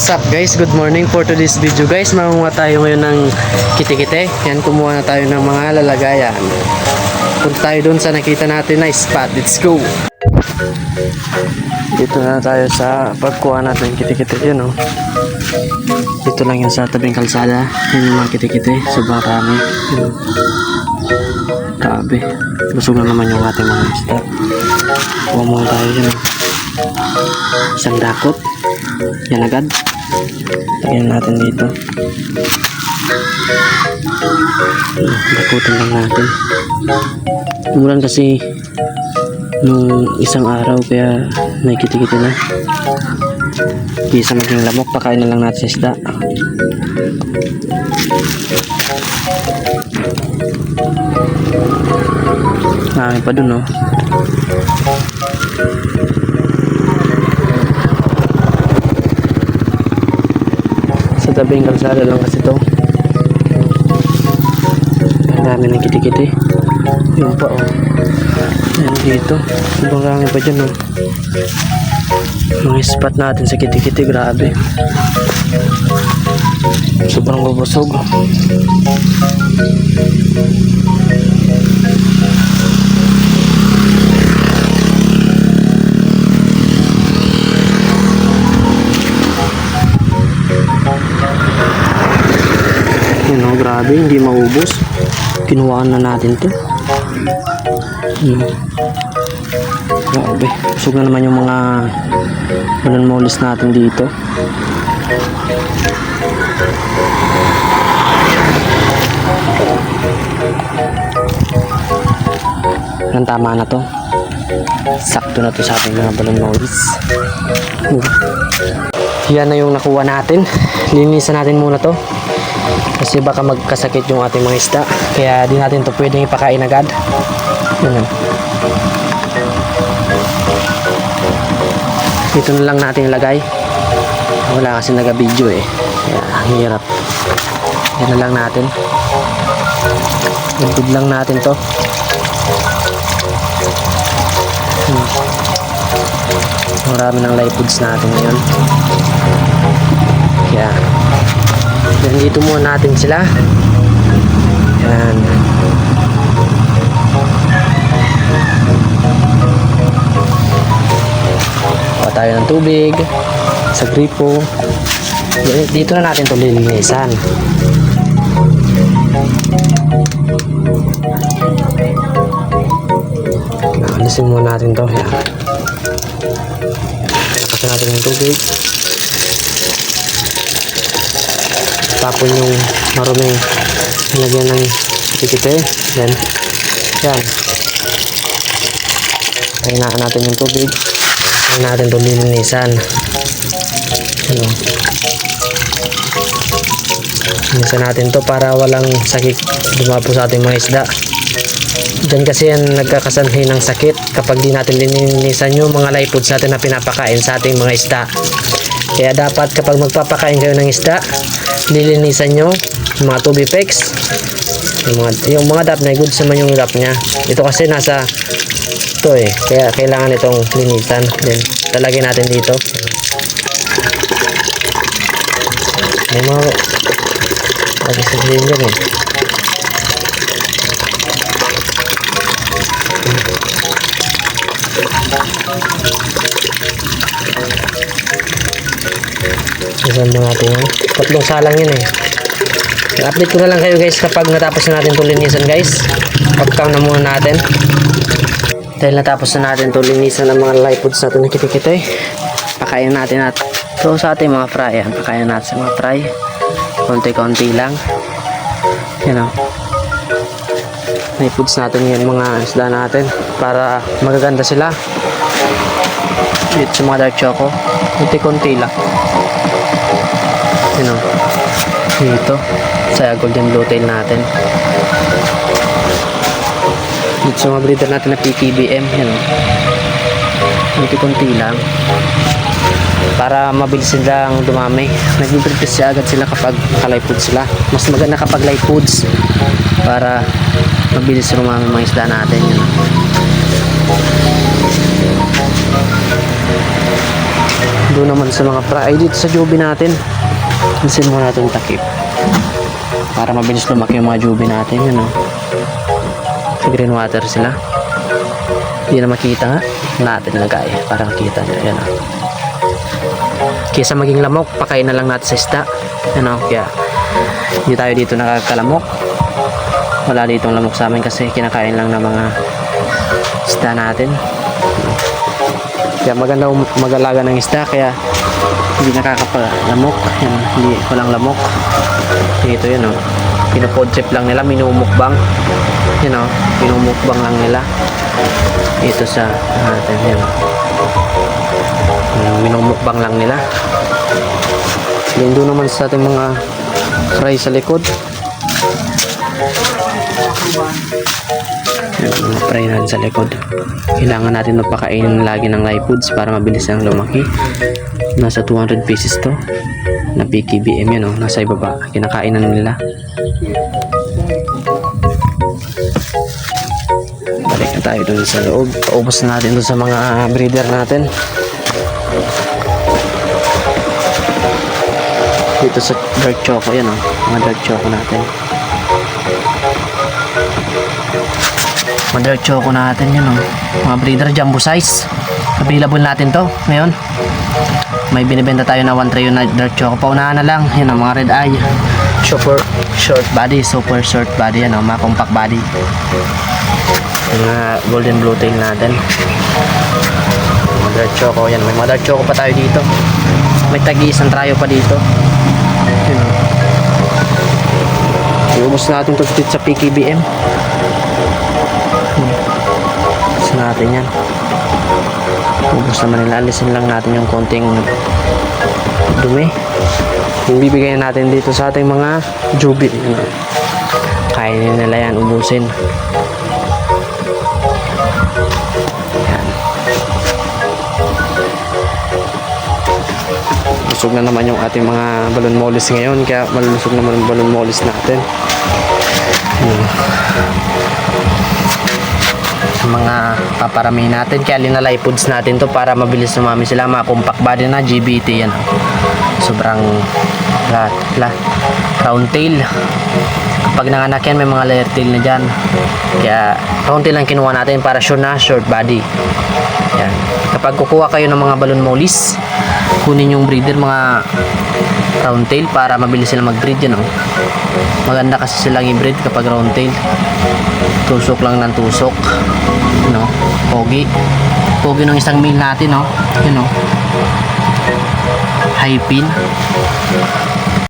What's up guys? Good morning for today's video guys. Mangunga tayo ngayon ng kitikite. Yan, kumuha na tayo ng mga lalagayan. Punta tayo dun sa nakita natin na spot. Let's go! Dito na tayo sa pagkuha natin ng kitikite. Yun oh. Dito lang yan sa tabing kalsada. Yan yung mga kitikite. Sobrang rami. Grabe. Busog na naman yung ating mga isda. Kuha muna tayo yun oh. Isang dakot. Yan agad. Lagyan natin dito. Dakutin lang natin. Umulan kasi nung isang araw kaya nakikita-kita na. Kisa maging lamok, pakain na lang natin isda. Marami pa dun, oh. Tabing kalsada lang kasi to. Ang dami ng kitikiti. Yung pa oh. Yan dito. Sobrang rami pa dyan oh. Mga spot natin sa kitikiti. Grabe. Sobrang bubusog. Grabe, hindi maubos. Kinuhaan na natin to. Hmm. Grabe, busog na naman yung mga banan molis natin dito. Ang tama na to. Sakto na to sa ating mga balon molis. Hmm. Yan na yung nakuha natin. Linisan natin muna to. Kasi baka magkasakit yung ating mga isda. Kaya di natin to pwedeng ipakain agad. Yan. Dito na lang natin ilagay. Wala kasi naga-video eh. Kaya hirap. Yan na lang natin. Ibig lang natin to. Hmm. Marami ng live foods natin ngayon. Dito muna natin sila. Yan. Kuha tayo ng tubig sa gripo. Dito na natin ito lilinisan. Alisin muna natin to. Yan. Lakasan natin yung tubig. Tapon yung maruming nilagyan ng tikite. Yan yan. Kainaan natin yung tubig. Kainaan natin ito lilinisan. Ano? Linisan natin to para walang sakit dumapo sa ating mga isda. Diyan kasi yan nagkakasanhi ng sakit kapag di natin lininisan yung mga live foods natin na pinapakain sa ating mga isda. Kaya dapat kapag magpapakain kayo ng isda, lilinisan nyo yung mga tubifex. Yung mga, yung mga dap na good naman yung dap niya. Ito kasi nasa ito eh. Kaya kailangan itong linisan. Then, talagyan natin dito. May mga din dyan eh. Isa mga natin yan. Tatlong salang yun eh. I-update ko na lang kayo guys kapag natapos na natin itong linisan guys. Pagkang na muna natin. Dahil natapos na natin itong linisan ng mga live foods natin na kitikita eh. Pakain natin at ito sa ating mga fry. Yan. Pakain natin sa mga fry. Konti-konti lang. Yan o. Live foods natin yan mga isda natin. Para magaganda sila. Dito sa mga dark choco. Konti-konti lang. Yan o. Dito. Sa golden blue-tail natin. Dito sa mga breeder natin na PTBM. Yan o. Konti-konti lang. Para mabilis silang dumami. Nag-breed kasi agad sila kapag kalay food sila. Mas maganda kapag light foods. Para mabilis rumami mga isda natin. Yan o. Doon naman sa mga fry. Dito sa jubi natin. Alisin muna natin takip. Para mabilis lumaki yung mga jubi natin. Yun, oh. Green water sila. Hindi na makita nga. Natin lagay. Para makita nyo. Yan, oh. Kesa maging lamok, pakain na lang natin sa isda. Yan, oh. Kaya, hindi tayo dito nakakalamok. Wala ditong lamok sa amin kasi kinakain lang ng mga isda natin. Kaya maganda um- mag-alaga ng isda kaya hindi nakakapalamok. Yan, hindi walang lamok. Dito yun oh. Pinapod trip lang nila, minumukbang. Yan oh, minumukbang lang nila. Ito sa natin yan. Yung minumukbang lang nila. Yan doon naman sa ating mga fry sa likod. Yan, mga fry natin sa likod. Kailangan natin magpakainin lagi ng live foods para mabilis ang lumaki. Nasa 200 pieces to. Na PKBM yan oh, nasa ibaba. Kinakain na nila. Balik na tayo dun sa loob. Paubos na natin dun sa mga breeder natin. Dito sa dark choco yan oh. Mga dark choco natin. Mga dark choco natin yan oh. Mga breeder jumbo size. Available natin to ngayon. May binibenta tayo na 1 tray na dark choco. Paunahan na lang. Yan oh, mga red eye. Super short body. Super short body yan oh. Mga compact body. Mga golden blue tail natin. Mga dark choco yan. May mga dark choco pa tayo dito. May tagi-isang trayo pa dito. Iubos natin to dito sa PKBM. Hmm. Natin yan. Ubus naman nila. Alisin lang natin yung konting dumi. Yung bibigyan natin dito sa ating mga jubi. Yun. Kainin nila yan. Ubusin. Busog na naman yung ating mga balon molis ngayon kaya malulusog naman yung balon molis natin. Sa mga paparami natin kaya linalay foods natin to para mabilis sumami sila mga compact body na GBT yan. Sobrang la, la, round tail. Kapag nanganak yan may mga layer tail na dyan. Kaya round tail lang kinuha natin para sure na short body. Yan. Kapag kukuha kayo ng mga balon molis, kunin yung breeder mga round tail para mabilis sila mag-breed yan oh. Maganda kasi silang i-breed kapag round tail. Tusok lang ng tusok. No? Pogi. Pogi ng isang male natin, no? Yun, no? High pin.